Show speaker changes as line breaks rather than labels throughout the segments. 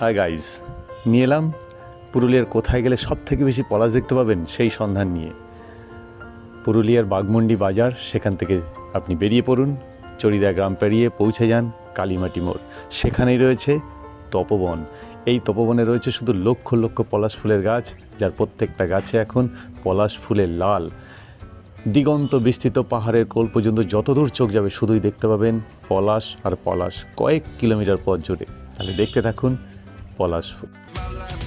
Hi guys নিয়ে এলাম পুরুলিয়ার কোথায় গেলে সব থেকে বেশি পলাশ দেখতে পাবেন সেই সন্ধান নিয়ে। পুরুলিয়ার বাগমন্ডি বাজার, সেখান থেকে আপনি বেরিয়ে পড়ুন। চড়িদা গ্রাম পেরিয়ে পৌঁছে যান কালীমাটি মোড়। সেখানেই রয়েছে তপবন। এই তপবনে রয়েছে শুধু লক্ষ লক্ষ পলাশ ফুলের গাছ, যার প্রত্যেকটা গাছে এখন পলাশ ফুলের লাল। দিগন্ত বিস্তৃত পাহাড়ের কোল পর্যন্ত যতদূর চোখ যাবে, শুধুই দেখতে পাবেন পলাশ আর পলাশ কয়েক কিলোমিটার পথ জুড়ে। তাহলে দেখতে থাকুন পলাশ ফুল
My life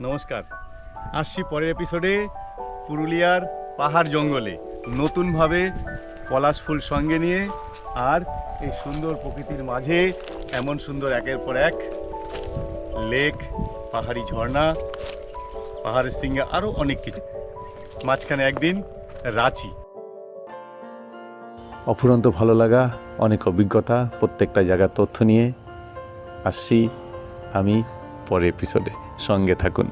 নমস্কার। আসছি পরের এপিসোডে পুরুলিয়ার পাহাড় জঙ্গলে নতুনভাবে পলাশ ফুল সঙ্গে নিয়ে আর এই সুন্দর প্রকৃতির মাঝে এমন সুন্দর একের পর এক লেক, পাহাড়ি ঝর্ণা, পাহাড়ের শৃঙ্গে আরও অনেক কিছু। মাঝখানে একদিন রাঁচি। অফুরন্ত ভালো লাগা, অনেক অভিজ্ঞতা, প্রত্যেকটা জায়গার তথ্য নিয়ে আসছি আমি পরের এপিসোডে সঙ্গে থাকুন।